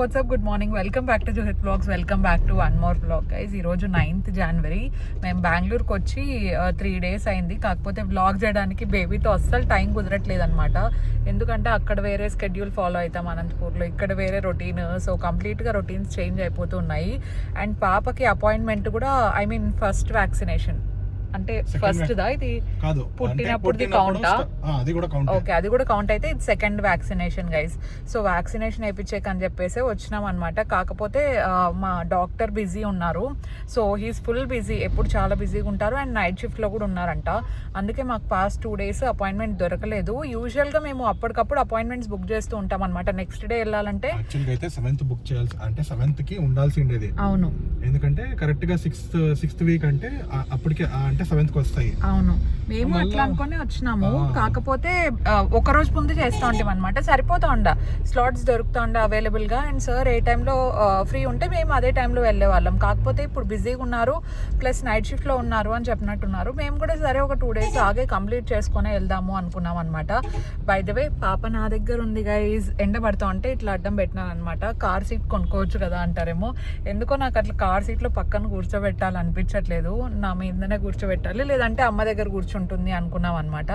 What's up good morning welcome back to Johith vlogs welcome back to one more vlog guys ఈరోజు ninth జనవరి మేము బెంగళూరుకి వచ్చి three days అయింది. కాకపోతే blog చేయడానికి బేబీతో అస్సలు టైం కుదరట్లేదు అనమాట ఎందుకంటే అక్కడ వేరే స్కెడ్యూల్ ఫాలో అవుతాం అనంతపూర్లో. ఇక్కడ వేరే రొటీన్ సో కంప్లీట్గా రొటీన్స్ చేంజ్ అయిపోతున్నాయి అండ్ పాపకి అపాయింట్మెంట్ కూడా ఐ మీన్ ఫస్ట్ వ్యాక్సినేషన్ అంటే ఫస్ట్ దా ఇది కాదు ఆ? ఆ, అది కూడా కౌంట్ ఓకే అది కూడా కౌంట్ అయితే ఇది second vaccination guys so vaccination వేయించేక్ అని చెప్పేసి వచ్చినాం అనమాట కాకపోతే మా డాక్టర్ బిజీ ఉన్నారు. సో హీస్ ఫుల్ బిజీ ఎప్పుడు చాలా బిజీగా ఉంటారు. అండ్ నైట్ షిఫ్ట్లో కూడా ఉన్నారంట. అందుకే మాకు పాస్ట్ టూ డేస్ అపాయింట్మెంట్ దొరకలేదు. యూజువల్గా మేము అప్పటికప్పుడు అపాయింట్మెంట్స్ బుక్ చేస్తూ ఉంటాం అనమాట నెక్స్ట్ డే వెళ్ళాలంటే అయితే సెవెంత్ బుక్ చేయాల్సి అంటే సెవెంత్కి ఉండాల్సి ఉండేది అవును. ఎందుకంటే కరెక్ట్గా సిక్స్త్ సిక్స్త్ వీక్ అంటే అప్పటికే అంటే సెవెంత్ వస్తాయి. అవును. మేము అట్లా అనుకుని వచ్చినాము. కాకపోతే ఒక రోజు ముందు చేస్తూ ఉంటాం అనమాట సరిపోతా ఉండ. స్లాట్స్ దొరుకుతా ఉండ అవైలబుల్గా అండ్ సార్ ఏ టైంలో ఫ్రీ ఉంటే మేము అదే టైంలో వెళ్ళే వాళ్ళం కాకపోతే ఇప్పుడు బిజీగా ఉన్నారు ప్లస్ నైట్ షిఫ్ట్లో ఉన్నారు అని చెప్పినట్టున్నారు. మేము కూడా సరే ఒక టూ డేస్ ఆగే కంప్లీట్ చేసుకొని వెళ్దాము అనుకున్నాం అనమాట బై ద వే పాప నా దగ్గర ఉంది గైజ్ ఎండ పడతా ఉంటే ఇట్లా అడ్డం పెట్టినాను అనమాట కార్ సీట్ కొనుక్కోవచ్చు కదా అంటారేమో. ఎందుకో నాకు అట్లా కార్ సీట్లో పక్కన కూర్చోబెట్టాలి అనిపించట్లేదు నా మీదనే కూర్చోబెట్టాలి లేదంటే అమ్మ దగ్గర కూర్చుంటుంది అనుకున్నాం అనమాట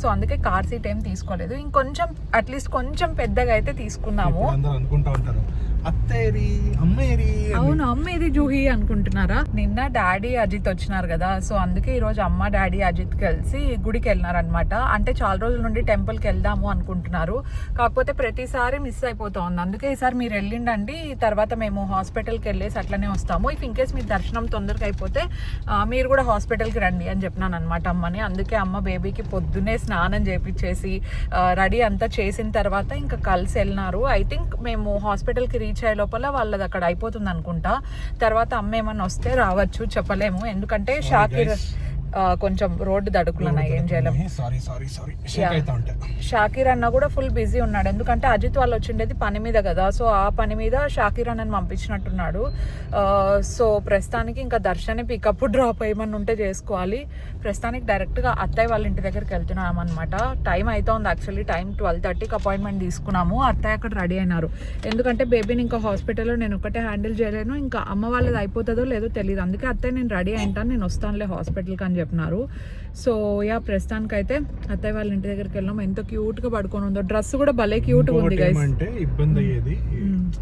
సో అందుకే కార్ సీట్ ఏం తీసుకోలేదు. ఇంకొంచెం అట్లీస్ట్ కొంచెం పెద్దగా అయితే తీసుకున్నాము. అనుకుంటా ఉంటారు అత్తేరి అమ్మేరి. అవును అమ్మ ఇది జూహి అనుకుంటున్నారా? నిన్న డాడీ అజిత్ వచ్చినారు కదా. సో అందుకే ఈ రోజు అమ్మ డాడీ అజిత్ కలిసి గుడికి వెళ్ళినారు అనమాట అంటే చాలా రోజుల నుండి టెంపుల్కి వెళ్దాము అనుకుంటున్నారు. కాకపోతే ప్రతిసారి మిస్ అయిపోతా ఉంది. అందుకే ఈసారి మీరు వెళ్ళిండండి. తర్వాత మేము హాస్పిటల్కి వెళ్ళేసి అట్లనే వస్తాము. ఇఫ్ ఇన్ కేస్ మీ దర్శనం తొందరగా అయిపోతే మీరు కూడా hospital కి రండి అని చెప్పినాను అనమాట అమ్మని. అందుకే అమ్మ బేబీకి పొద్దున్నే స్నానం చేపించేసి రెడీ అంతా చేసిన తర్వాత ఇంకా కలిసి వెళ్ళినారు. ఐ థింక్ మేము హాస్పిటల్కి రీచ్ అయ్యే లోపల వాళ్ళది అక్కడ అయిపోతుంది అనుకుంటా తర్వాత అమ్మ ఏమన్నా వస్తే రావచ్చు చెప్పలేము. ఎందుకంటే షాకిర్. ఆ, కొంచెం రోడ్డు దడుకులు ఉన్నాయి ఏం చేయలేము సారీ సారీ సారీ షాకీర్ అన్న కూడా ఫుల్ బిజీ ఉన్నాడు. ఎందుకంటే అజిత్ వాళ్ళు వచ్చిండేది పని మీద కదా. సో ఆ పని మీద షాకీర్ అన్నని పంపించినట్టున్నాడు. సో ప్రస్తుతానికి ఇంకా దర్శని పికప్ డ్రాప్ ఏమన్నా ఉంటే చేసుకోవాలి. ప్రస్తుతానికి డైరెక్ట్గా అత్తయ్య వాళ్ళ ఇంటి దగ్గరికి వెళ్తున్నాం అనమాట టైం అవుతోంది యాక్చువల్లీ టైం ట్వెల్వ్ థర్టీకి అపాయింట్మెంట్ తీసుకున్నాము. అత్తయ్య అక్కడ రెడీ అయినారు. ఎందుకంటే బేబీని ఇంకా హాస్పిటల్లో నేను ఒకటే హ్యాండిల్ చేయలేను. ఇంకా అమ్మ వాళ్ళది అయిపోతుందో లేదో తెలియదు అందుకే అత్తయ్య నేను రెడీ అయింటాను. నేను వస్తానులే హాస్పిటల్కి అని చెప్పినారు. సో యా ప్రస్తుతానికి అయితే అత్తయ్య వాళ్ళ ఇంటి దగ్గరికి వెళ్ళాం ఎంత క్యూట్గా పడుకొని ఉందో. డ్రెస్ కూడా భలే క్యూట్ ఉంది ఏమంటే ఇబ్బంది అయ్యేది.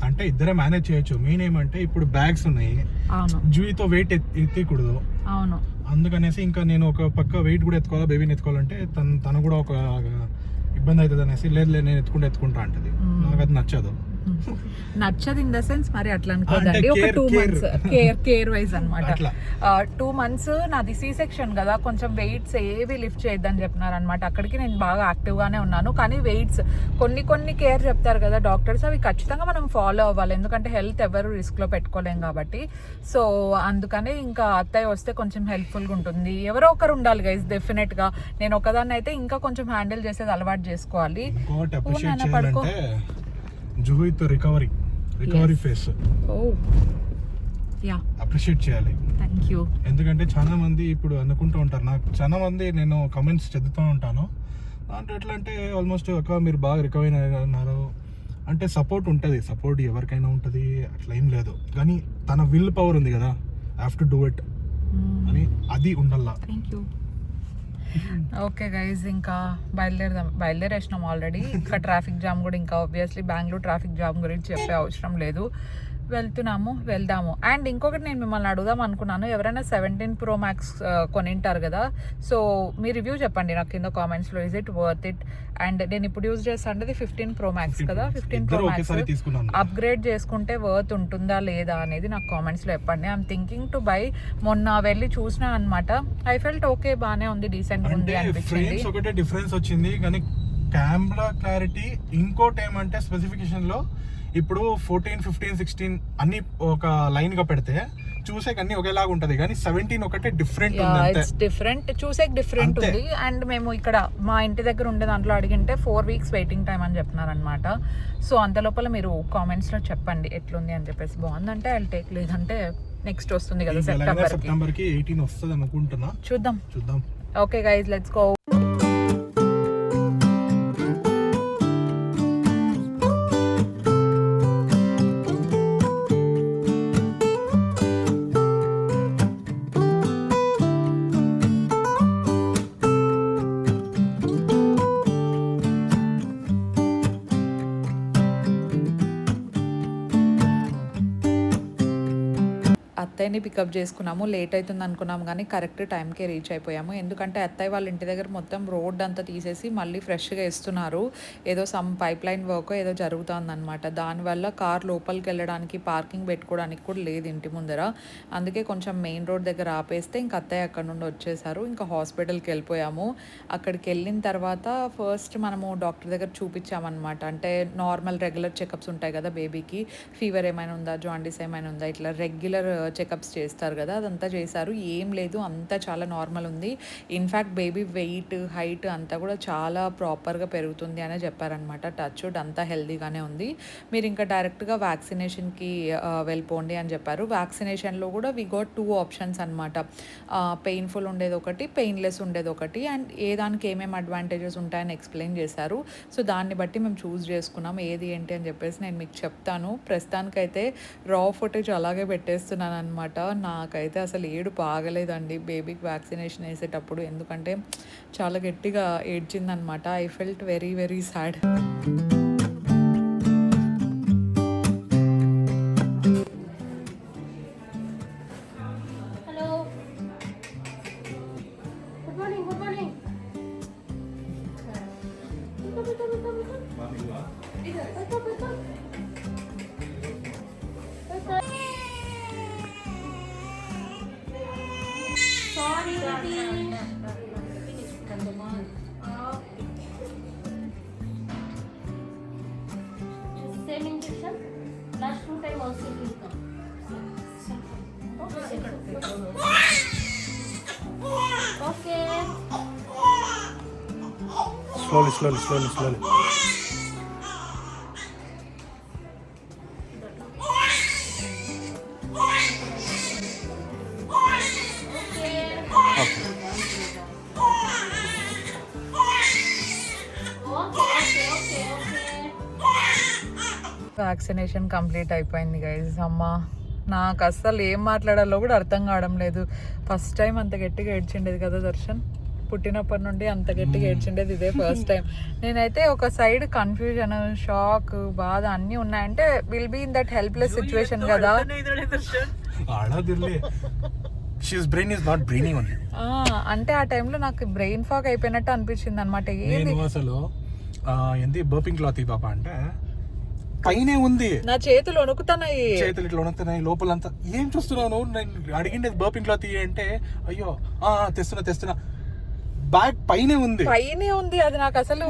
అంటే ఇద్దరే మేనేజ్ చేయొచ్చు. మెయిన్ ఏమంటే ఇప్పుడు బ్యాగ్స్ ఉన్నాయి. అవును. జూయితో వెయిట్ ఎత్తకూడదు. అవును. అందుకనేసి ఇంకా నేను ఒక పక్క వెయిట్ కూడా ఎత్తుకోవాలా బేబీని ఎత్తుకోవాలంటే తను తను కూడా ఒక ఇబ్బంది అవుతుంది అనేసి లేదు లేదు నేను ఎత్తుకుంటే ఎత్తుకుంటా అంటది. నాకు అది నచ్చదు. నచ్చదు ఇన్ ద సెన్స్ మరి అట్లా అనుకోదండి. ఒక two. Months care care wise అనమాట టూ మంత్స్ నాది సి సెక్షన్ కదా కొంచెం వెయిట్స్ ఏవి లిఫ్ట్ చేయొద్దని చెప్పినారు అనమాట అక్కడికి నేను బాగా యాక్టివ్ గానే ఉన్నాను. కానీ వెయిట్స్ కొన్ని కొన్ని కేర్ చెప్తారు కదా డాక్టర్స్ అవి ఖచ్చితంగా మనం ఫాలో అవ్వాలి. ఎందుకంటే హెల్త్ ఎవరు రిస్క్లో పెట్టుకోలేం కాబట్టి. సో అందుకని ఇంకా అత్తయ్య వస్తే కొంచెం హెల్ప్ఫుల్గా ఉంటుంది. ఎవరో ఒకరు ఉండాలి గైస్ డెఫినెట్గా. నేను ఒకదాన్ని అయితే ఇంకా కొంచెం హ్యాండిల్ చేసేది అలవాటు చేసుకోవాలి. పడుకో. Juhith recovery recovery phase. Oh yeah appreciate చేయాలి. థ్యాంక్ యూ ఎందుకంటే చాలా మంది ఇప్పుడు అనుకుంటూ ఉంటారు. నాకు చాలా మంది నేను కమెంట్స్ చదువుతూ ఉంటాను. దాంట్లో ఎట్లా అంటే ఆల్మోస్ట్ ఒక మీరు బాగా రికవర్ అయినారు అంటే సపోర్ట్ ఉంటుంది. సపోర్ట్ ఎవరికైనా ఉంటుంది. అట్లా ఏం లేదు. కానీ తన విల్ పవర్ ఉంది కదా. హ్యావ్ టు డూ ఇట్ అని అది ఉండాలా. థ్యాంక్ యూ ఓకే గైజ్ ఇంకా బయలుదేరదాం. బయలుదేరేసినాం ఆల్రెడీ ఇంకా ట్రాఫిక్ జామ్ కూడా ఇంకా ఆబ్వియస్లీ బెంగళూరు ట్రాఫిక్ జామ్ గురించి చెప్పే అవసరం లేదు. వెళ్తున్నాము వెళ్దాము. అండ్ ఇంకొకటి నేను మిమ్మల్ని అడుగుదాం అనుకున్నాను. ఎవరైనా సెవెంటీన్ ప్రో మ్యాక్స్ కొనింటారు కదా. సో మీ రివ్యూ చెప్పండి నాకు కింద కామెంట్స్లో is it worth it and నేను ఇప్పుడు యూజ్ చేస్తాండేది ఫిఫ్టీన్ ప్రో మ్యాక్స్ కదా. ఫిఫ్టీన్ ప్రో మ్యాక్స్ అప్గ్రేడ్ చేసుకుంటే వర్త్ ఉంటుందా లేదా అనేది నాకు కామెంట్స్లో చెప్పండి. ఐఎమ్ థింకింగ్ టు బై మొన్న వెళ్ళి చూసినా అనమాట ఐ ఫెల్ట్ ఓకే బాగానే ఉంది డీసెంట్ ఉంది అనిపించింది. ఒకటే డిఫరెన్స్ వచ్చింది. కానీ కెమెరా క్లారిటీ ఇంకోటి ఏమంటే స్పెసిఫికేషన్లో ఇప్పుడు ఫోర్టీన్ ఫిఫ్టీన్ సిక్స్టీన్ అన్ని ఒక లైన్గా పెడితే చూసే అన్ని ఒకేలాగా ఉంటది. కానీ సెవెంటీన్ ఒకటే డిఫరెంట్ ఇట్స్ డిఫరెంట్ చూసే డిఫరెంట్. ఉంది. అండ్ మేము ఇక్కడ మా ఇంటి దగ్గర ఉండే దాంట్లో అడిగింటే ఫోర్ వీక్స్ వెయిటింగ్ టైం అని చెప్తున్నారనమాట సో అంత లోపల మీరు కామెంట్స్లో చెప్పండి. ఎట్లుంది అని చెప్పేసి. బాగుందంటే ఐ టేక్ లేదంటే నెక్స్ట్ వస్తుంది కదా సెప్టెంబర్కి. ఎయిటీన్ వస్తుంది అనుకుంటున్నా. చూద్దాం. చూద్దాం. ఓకే గైజ్ లెట్స్ గో అత్తయ్యని పికప్ చేసుకున్నాము లేట్ అవుతుంది అనుకున్నాం కానీ కరెక్ట్ టైంకే రీచ్ అయిపోయాము. ఎందుకంటే అత్తయ్య వాళ్ళ ఇంటి దగ్గర మొత్తం రోడ్ అంతా తీసేసి మళ్ళీ ఫ్రెష్గా ఇస్తున్నారు ఏదో సమ్ పైప్ లైన్ వర్క్ ఏదో జరుగుతుందన్నమాట. దానివల్ల కార్ లోపలికి వెళ్ళడానికి పార్కింగ్ పెట్టుకోవడానికి కూడా లేదు ఇంటి ముందర. అందుకే కొంచెం మెయిన్ రోడ్ దగ్గర ఆపేస్తే ఇంకా అత్తయ్య అక్కడ నుండి వచ్చేసారు. ఇంకా హాస్పిటల్కి వెళ్ళిపోయాము. అక్కడికి వెళ్ళిన తర్వాత ఫస్ట్ మనము డాక్టర్ దగ్గర చూపించామన్నమాట. అంటే నార్మల్ రెగ్యులర్ చెకప్స్ ఉంటాయి కదా బేబీకి ఫీవర్ ఏమైనా ఉందా జాండీస్ ఏమైనా ఉందా ఇట్లా రెగ్యులర్ చెకప్స్ uh, చేస్తారు కదా అదంతా చేశారు. ఏం లేదు అంతా చాలా నార్మల్ ఉంది. ఇన్ఫ్యాక్ట్ బేబీ వెయిట్ హైట్ అంతా కూడా చాలా ప్రాపర్గా పెరుగుతుంది అనే చెప్పారనమాట టచ్ వుడ్ అంతా హెల్దీగానే ఉంది. మీరు ఇంకా డైరెక్ట్గా వ్యాక్సినేషన్కి వెళ్ళిపోండి అని చెప్పారు. వ్యాక్సినేషన్లో కూడా వి గోట్ టూ ఆప్షన్స్ అనమాట పెయిన్ఫుల్ ఉండేది ఒకటి పెయిన్లెస్ ఉండేది ఒకటి అండ్ ఏ దానికి ఏమేమి అడ్వాంటేజెస్ ఉంటాయని ఎక్స్ప్లెయిన్ చేశారు. సో దాన్ని బట్టి మేము చూస్ చేసుకున్నాం. ఏది ఏంటి అని చెప్పేసి నేను మీకు చెప్తాను. ప్రస్తుతానికైతే రా ఫుటేజ్ అలాగే పెట్టేస్తున్నాను అనమాట నాకైతే అసలు ఏడు బాగలేదండి బేబీకి వ్యాక్సినేషన్ వేసేటప్పుడు. ఎందుకంటే చాలా గట్టిగా ఏడ్చిందనమాట. I felt very very sad. Slowly slowly slowly slowly vaccination complete అయిపోయింది గైజ్ అమ్మ నాకు అస్సలు ఏం మాట్లాడాలో కూడా అర్థం కావడం లేదు. ఫస్ట్ టైం అంత గట్టిగా ఏడ్చిండేది కదా దర్శన్? పుట్టినప్పటి నుండి అంత గట్టిగా ఏడ్చిండేది ఇదే ఫస్ట్ టైం నేనైతే ఒక సైడ్ కన్ఫ్యూజన్ షాక్ బాధ అన్నీ ఉన్నాయంటే will be in that helpless situation కదా. She's brain is not braining only ఆ, అంటే ఆ టైంలో నాకు బ్రెయిన్ ఫాగ్ అయిపోయినట్టు అనిపించింది అనమాట ఏంది అసలు ఆ, ఏంది బర్పింగ్ క్లాత్ ఈ పాప అంటే పైనే ఉంది. నా చేతులు వణుకుతున్నాయి. చేతులు ఇట్లా వణుకుతున్నాయి లోపలంతా. ఏం చూస్తున్నావు నేను అడిగిండేది బర్పింగ్ క్లాత్ అంటే అయ్యో తెస్తున్నా తెస్తున్నా. బ్యాగ్ పైనే ఉంది. పైనే ఉంది. అది నాకు అసలు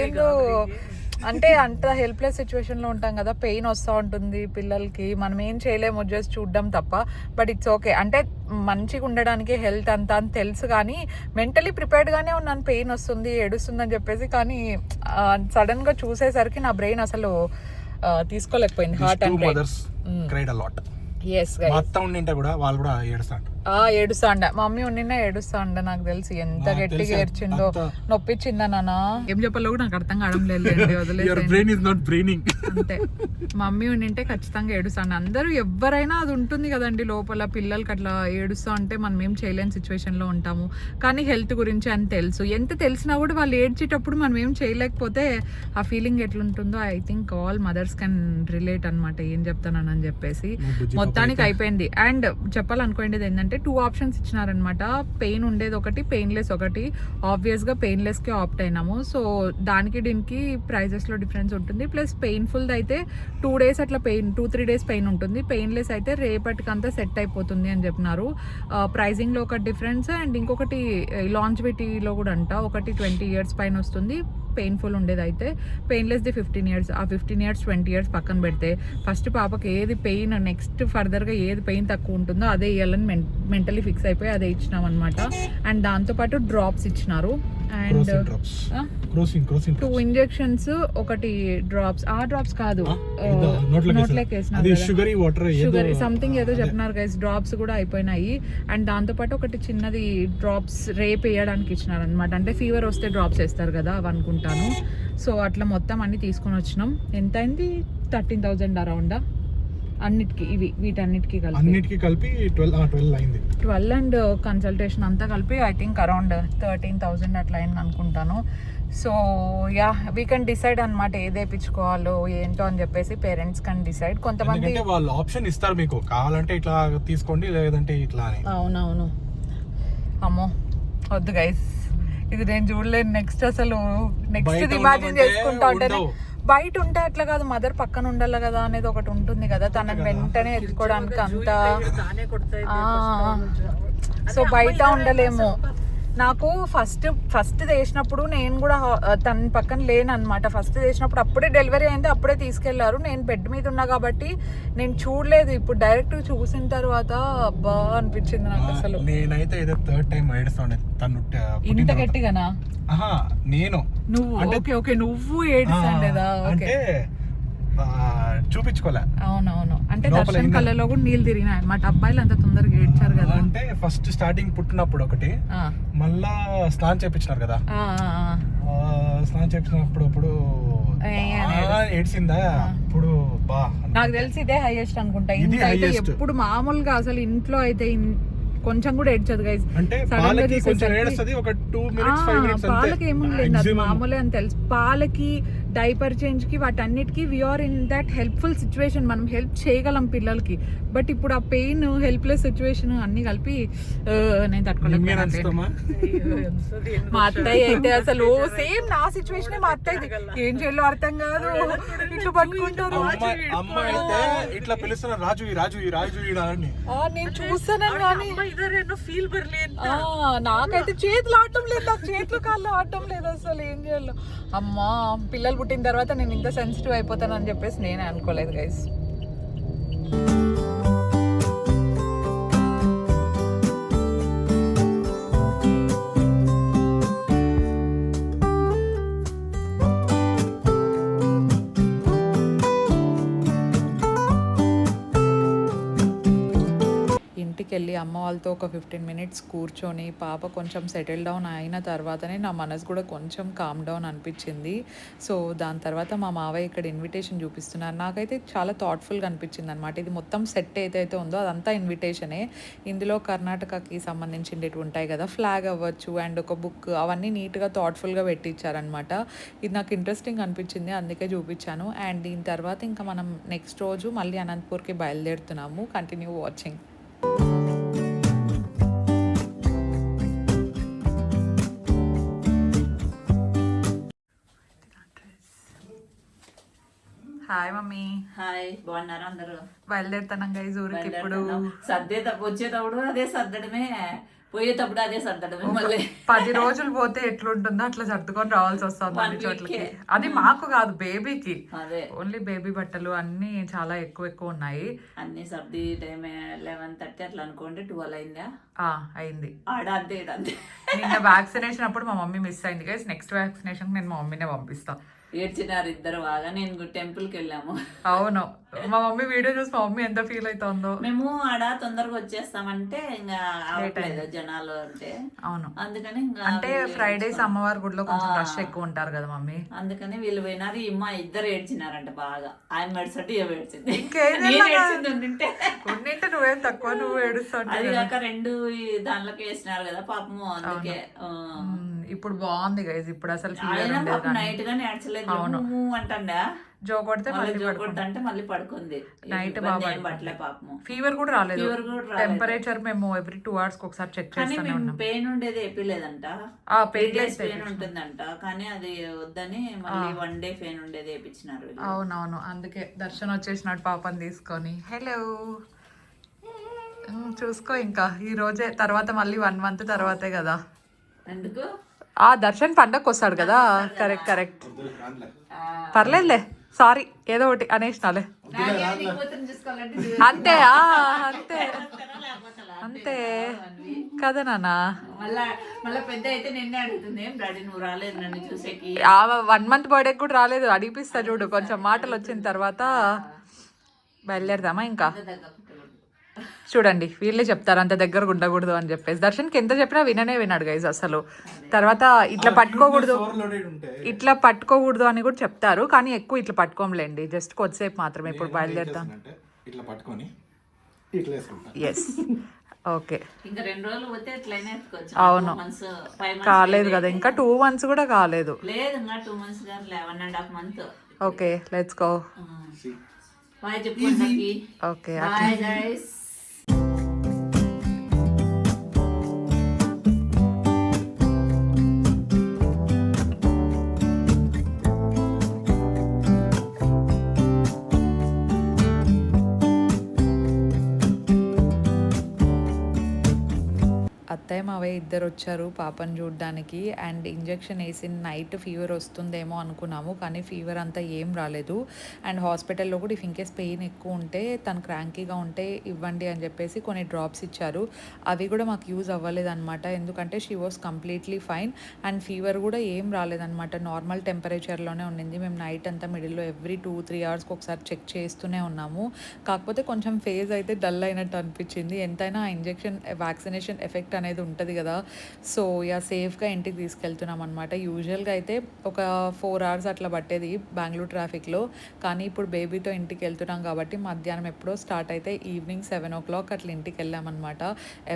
ఏందో అంటే అంత హెల్ప్లెస్ సిచ్యువేషన్లో ఉంటాం కదా పెయిన్ వస్తూ ఉంటుంది పిల్లలకి. మనం ఏం చేయలేము జస్ట్ చూడడం తప్ప. బట్ ఇట్స్ ఓకే అంటే మంచిగా ఉండడానికి హెల్త్ అంతా అని తెలుసు కానీ మెంటలీ ప్రిపేర్డ్ గానే ఉన్నాను. పెయిన్ వస్తుంది ఏడుస్తుంది అని చెప్పేసి కానీ సడన్గా చూసేసరికి నా బ్రెయిన్ అసలు తీసుకోలేకపోయింది. Heart and brain mothers cried a lot yes మా అత్త ఉండింటే కూడా వాళ్ళు కూడా ఏడుస్తాడు ఆ ఏడుస్తాండ. మమ్మీ ఉండినా ఏడుస్తాండ. నాకు తెలిసి ఎంత నాకు గట్టిగా అంత- నొప్పించిందా నాన్న? ఏం చెప్పాలో కూడా నాకు అర్థం కావడం లేదు యువర్ వదిలేసి బ్రెయిన్ ఇస్ నాట్ బ్రెయినింగ్ అంతే. మమ్మీ ఉండింటే ఖచ్చితంగా ఏడుస్తాండి. అందరూ ఎవరైనా అది ఉంటుంది కదండి లోపల. పిల్లలకి అట్లా ఏడుస్తా ఉంటే మనం ఏం చేయలేని situation లో ఉంటాము. కానీ హెల్త్ గురించి అని తెలుసు. ఎంత తెలిసినా కూడా వాళ్ళు ఏడ్చేటప్పుడు మనం ఏం చేయలేకపోతే ఆ ఫీలింగ్ ఎట్లుంటుందో I think all mothers can relate అన్నమాట. ఏం చెప్తానని చెప్పేసి. మొత్తానికి అయిపోయింది. అండ్ చెప్పాలనుకోండి ఏంటంటే అంటే టూ ఆప్షన్స్ ఇచ్చినారనమాట పెయిన్ ఉండేది ఒకటి పెయిన్లెస్ ఒకటి. ఆబ్వియస్గా పెయిన్లెస్కి ఆప్ట్ అయినాము. సో దానికి దీనికి ప్రైజెస్లో డిఫరెన్స్ ఉంటుంది. ప్లస్ పెయిన్ఫుల్ది అయితే టూ డేస్ అట్లా pain two three days pain ఉంటుంది. పెయిన్లెస్ అయితే రేపటికంతా సెట్ అయిపోతుంది అని చెప్పినారు. Uh, ప్రైజింగ్లో ఒక డిఫరెన్స్ అండ్ ఇంకొకటి లాంచ్విటీలో కూడా అంట. ఒకటి ట్వంటీ ఇయర్స్ పైన వస్తుంది. పెయిన్ఫుల్ ఉండేది అయితే పెయిన్లెస్ది ఫిఫ్టీన్ ఇయర్స్ ఆ ఫిఫ్టీన్ ఇయర్స్ ట్వంటీ ఇయర్స్ పక్కన పెడితే ఫస్ట్ పాపకి ఏది పెయిన్ నెక్స్ట్ ఫర్దర్గా ఏది పెయిన్ తక్కువ ఉంటుందో అదే ఇవ్వాలని మెంటలీ ఫిక్స్ అయిపోయి అదే ఇచ్చినాం అనమాట అండ్ దాంతోపాటు డ్రాప్స్ ఇచ్చినారు. అండ్ టూ ఇంజెక్షన్స్ ఒకటి డ్రాప్స్ ఆ డ్రాప్స్ కాదు. నోట్లోకి నోట్లోకి షుగరీ వాటర్ షుగర్ సంథింగ్ ఏదో చెప్పినారు గైస్ డ్రాప్స్ కూడా అయిపోయినాయి. అండ్ దాంతోపాటు ఒకటి చిన్నది డ్రాప్స్ రేప్ వేయడానికి ఇచ్చినారు అనమాట అంటే ఫీవర్ వస్తే డ్రాప్స్ వేస్తారు కదా అవి అనుకుంటాను. సో అట్లా మొత్తం అన్ని తీసుకొని వచ్చినాం. ఎంత అయింది థర్టీన్ థౌజండ్ అరౌండ్ అన్నిటికి ఇవి వీటన్నిటికి కలిపి. అన్నిటికీ కలిపి ట్వెల్వ్ ట్వెల్వ్ అయింది. ట్వెల్వ్ అండ్ కన్సల్టేషన్ అంతా కలిపి I think around thirteen thousand అట్లా అయింది అనుకుంటాను. So yeah we can decide అనమాట ఏది వేయించుకోవాలో ఏంటో అని చెప్పేసి పేరెంట్స్ కెన్ డిసైడ్ కొంతమంది వాళ్ళు ఆప్షన్ ఇస్తారు మీకు. కావాలంటే ఇట్లా తీసుకోండి లేదంటే ఇట్లా అవునవును. అమ్మో వద్దు గైస్ ఇది నేను చూడలేను. నెక్స్ట్ అసలు నెక్స్ట్ ఇమాజిన్ చేసుకుంటా ఉంటేనే. బయట ఉంటే అట్లా కాదు మదర్ పక్కన ఉండాలి కదా అనేది ఒకటి ఉంటుంది కదా. తనని వెంటనే ఎత్తుకోవడానికి అంత సో బయట ఉండలేము. నాకు ఫస్ట్ ఫస్ట్ చేసినప్పుడు నేను కూడా తన పక్కన లేను అనమాట ఫస్ట్ చేసినప్పుడు అప్పుడే డెలివరీ అయింది అప్పుడే తీసుకెళ్ళారు. నేను బెడ్ మీద ఉన్నా కాబట్టి నేను చూడలేదు. ఇప్పుడు డైరెక్ట్ చూసిన తర్వాత అబ్బా అనిపించింది నాకు అసలు. నేనైతే ఏదో థర్డ్ టైం ఏడుస్తుండే తను ఇంత. గట్టిగానా? నేను. నువ్వు ఓకే ఓకే నువ్వు ఏడుస్తాండేదా? ఓకే. చూపించుకోలే. అవునవును. అంటే దర్శన్ కళ్ళలో కూడా నీళ్ళు తిరిగినాయి అనమాట అబ్బాయిలు అంత తొందరగా ఏడ్చారు కదా. అంటే ఫస్ట్ స్టార్టింగ్ పుట్టినప్పుడు ఒకటి మళ్ళా స్నానం చేపించినారు కదా. స్నానం చేపించినప్పుడు అప్పుడు ఏడ్చిందా? అప్పుడు బా నాకు తెలిసి ఇదే హైయెస్ట్ అనుకుంటా. ఇది. ఎప్పుడు మామూలుగా అసలు ఇంట్లో అయితే కొంచెం కూడా ఏడ్చదు గైస్ అంటే పాలకి కొంచెం ఏడుస్తుంది ఒక టూ మినిట్స్ ఫైవ్ మినిట్స్ పాలకి ఏముండలేదు. మామూలే అని తెలుసు. పాలకి డైపర్ చేంజ్కి వాటన్నిటికీ we are in that helpful situation మనం హెల్ప్ చేయగలం పిల్లలకి. బట్ ఇప్పుడు ఆ పెయిన్ హెల్ప్లెస్ సిచ్యువేషన్ అన్ని కలిపి నేను నడుస్తామా? మా అత్తయ్య అయితే అసలు సేమ్ నా సిచ్యువేషన్ మా అత్తయ్యది. ఏం చేయాలో అర్థం కాదు. ఇట్లా పట్టుకుంటారు. ఇట్లా పిలుస్తున్నారు రాజు ఈ రాజు ఈ రాజు ఈ అని. ఆ, నేను చూస్తాను కానీ ఆ, నాకైతే చేతులు ఆడటం లేదు నాకు చేతులు కాళ్ళు ఆడటం లేదు అసలు ఏం చేయాలో. అమ్మా పిల్లలు పుట్టిన తర్వాత నేను ఇంత సెన్సిటివ్ అయిపోతానని చెప్పేసి నేనే అనుకోలేదు గైస్ ఇంటికి వెళ్ళి అమ్మ వాళ్ళతో ఒక ఫిఫ్టీన్ మినిట్స్ కూర్చొని పాప కొంచెం సెటిల్ డౌన్ అయిన తర్వాతనే నా మనసు కూడా కొంచెం కామ్ డౌన్ అనిపించింది. సో దాని తర్వాత మా మావయ్య ఇక్కడ ఇన్విటేషన్ చూపిస్తున్నారు. నాకైతే చాలా థాట్ఫుల్గా అనిపించింది అనమాట ఇది మొత్తం సెట్ ఏదైతే ఉందో అదంతా ఇన్విటేషనే ఇందులో కర్ణాటకకి సంబంధించినవి ఉంటాయి కదా ఫ్లాగ్ అవ్వచ్చు అండ్ ఒక బుక్ అవన్నీ నీట్గా థాట్ఫుల్గా పెట్టించారనమాట ఇది నాకు ఇంట్రెస్టింగ్ అనిపించింది అందుకే చూపించాను. అండ్ దీని తర్వాత ఇంకా మనం నెక్స్ట్ రోజు మళ్ళీ అనంతపూర్కి బయలుదేరుతున్నాము. Continue watching hi mummy. Hi బాగున్నారా అందరూ? బయలుదేరుతాను గైజ్ ఊరికి ఇప్పుడు. బయలుదేరుతున్నాం. సర్దేటప్పుడు వచ్చేటప్పుడు అదే సర్దడమే పోయేటప్పుడు అదే సర్దడమే మళ్ళీ. పది రోజులు పోతే ఎట్లుంటుందో అట్లా సర్దుకొని రావాల్సి వస్తుంది అన్ని చోట్లకి. అది మాకు కాదు బేబీకి అదే. ఓన్లీ బేబీ బట్టలు అన్ని చాలా ఎక్కువ ఎక్కువ ఉన్నాయి. అన్ని సర్ది టైం లెవెన్ థర్టీ అట్లా అనుకోండి ట్వెల్వ్ అయిందా? ఆ అయింది. నిన్న వ్యాక్సినేషన్ అప్పుడు మా మమ్మీ మిస్ అయింది. గైస్ నెక్స్ట్ వ్యాక్సినేషన్ నేను మా మమ్మీనే పంపిస్తా. ఏడ్చినారు ఇద్దరు బాగా. నేను టెంపుల్కి వెళ్ళాము. అవును. మా మమ్మీ వీడియో చూసి మా మమ్మీ ఎంత ఫీల్ అవుతుందో మేము ఆడ తొందరగా వచ్చేస్తామంటే ఇంకా అవ్వట్లేదు జనాలు అంటే. అవును. అందుకని అంటే ఫ్రైడేస్ అమ్మవారి గుడిలో కొంచెం. రష్ ఎక్కువ ఉంటారు కదా మమ్మీ. అందుకని వీళ్ళు పోయినారు. ఈ అమ్మ ఇద్దరు ఏడ్చినారంట బాగా. ఆయన మెడిసెట్ ఇవ్వ ఏడ్చింది. ఉండింటే. నువ్వేం తక్కువ నువ్వు ఏడుస్తుంటే అది కాక రెండు దాంట్లోకి వేసినారు కదా పాపము అందుకే. ఇప్పుడు బాగుంది గైజ్ ఇప్పుడు అసలు నైట్ గానే ఏడ్చలేదు అవును. అంటండా జో కొడితే అంటే మళ్ళీ పడుకుంది. నైట్ పట్టలే పాపము. ఫీవర్ కూడా రాలేదు. Fever కూడా. టెంపరేచర్ మేము ఎవ్రీ టూ అవర్స్ ఒకసారి చెక్ చేస్తూనే ఉన్నాం. పెయిన్ ఉండేది వేపిలేదంట ఆ పెయిన్ డేస్ పెయిన్ ఉంటుందంట. కానీ అది వద్దని మళ్ళీ వన్ డే పెయిన్ ఉండేది వేపించినారు వీళ్ళు. అవునవును అందుకే దర్శనం వచ్చేసినాడు పాపని తీసుకొని. హలో చూసుకో ఇంకా. ఈ రోజే తర్వాత మళ్ళీ వన్ మంత్ తర్వాతే కదా. ఎందుకు? ఆ దర్శన్ పండగకి వస్తాడు కదా? Correct correct. పర్లేదులే సారీ ఏదో ఒకటి అనేసినాలే. అంతే ఆ, అంతే. అంతే కదా నాన్న? మళ్ళా మళ్ళా పెద్ద అయితే నిన్నే అడుగుతుంది ఏం డాడీ నువ్వు రాలేదు నన్ను చూసేకి? ఆ వన్ మంత్ బర్త్డే కూడా రాలేదు అడిగిపిస్తా చూడు కొంచెం మాటలు వచ్చిన తర్వాత. బయలుదేరదామా ఇంకా? చూడండి వీళ్ళే చెప్తారు అంత దగ్గర ఉండకూడదు అని చెప్పేసి. దర్శన్కి ఎంత చెప్పినా విననే వినాడు గైజ్ అసలు. తర్వాత ఇట్లా పట్టుకోకూడదు. ఇట్లా పట్టుకోకూడదు అని కూడా చెప్తారు కానీ ఎక్కువ ఇట్లా పట్టుకోంలేండి. జస్ట్ కొద్దిసేపు మాత్రమే ఇప్పుడు బయలుదేరుతాం అంటే ఇట్లా పట్టుకొని ఇట్లా వేసుకుంటా. ఎస్ ఓకే ఇంకా రెండు రోజులు పోతే ఎట్లయినా ఎత్తుకోవచ్చు. అవును. కాలేదు కదా ఇంకా టూ మంత్స్ కూడా కాలేదు. లేదు ఇంకా టూ మంత్స్ కానీ one and half month okay let's go bye okay bye guys అత్తయ్య మావయ్య ఇద్దరు వచ్చారు పాపని చూడడానికి అండ్ ఇంజెక్షన్ వేసిన నైట్ ఫీవర్ వస్తుందేమో అనుకున్నాము కానీ ఫీవర్ అంతా ఏం రాలేదు. అండ్ హాస్పిటల్లో కూడా ఇఫ్ ఇన్కేస్ పెయిన్ ఎక్కువ ఉంటే తను క్రాంకీగా ఉంటే ఇవ్వండి అని చెప్పేసి కొన్ని డ్రాప్స్ ఇచ్చారు. అవి కూడా మాకు యూజ్ అవ్వలేదు అనమాట ఎందుకంటే she was completely fine and fever కూడా ఏం రాలేదనమాట నార్మల్ టెంపరేచర్లోనే ఉండింది మేము నైట్ అంతా మిడిల్లో ఎవ్రీ టూ త్రీ అవర్స్కి ఒకసారి చెక్ చేస్తూనే ఉన్నాము. కాకపోతే కొంచెం ఫేజ్ అయితే డల్ అయినట్టు అనిపించింది. ఎంతైనా ఆ ఇంజెక్షన్ వ్యాక్సినేషన్ ఎఫెక్ట్ అనేది ఉంటుంది కదా. సో యా సేఫ్గా ఇంటికి తీసుకెళ్తున్నాం అనమాట యూజువల్గా అయితే ఒక ఫోర్ అవర్స్ అట్లా పట్టేది బెంగళూరు ట్రాఫిక్లో. కానీ ఇప్పుడు బేబీతో ఇంటికి వెళ్తున్నాం కాబట్టి మధ్యాహ్నం ఎప్పుడో స్టార్ట్ అయితే ఈవినింగ్ సెవెన్ ఓ క్లాక్ అట్లా ఇంటికి వెళ్ళామన్నమాట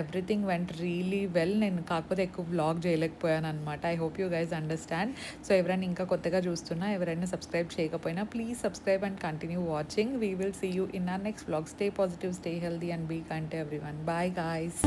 ఎవ్రీథింగ్ వెంట్ రియలీ వెల్. నేను కాకపోతే ఎక్కువ బ్లాగ్ చేయలేకపోయాను అనమాట I hope you guys understand. So ఎవరైనా ఇంకా కొత్తగా చూస్తున్నా ఎవరైనా సబ్స్క్రైబ్ చేయకపోయినా please subscribe and continue watching. We will see you in our next blog stay positive stay healthy and be కంటే ఎవ్రీ వన్ బాయ్ గాయస్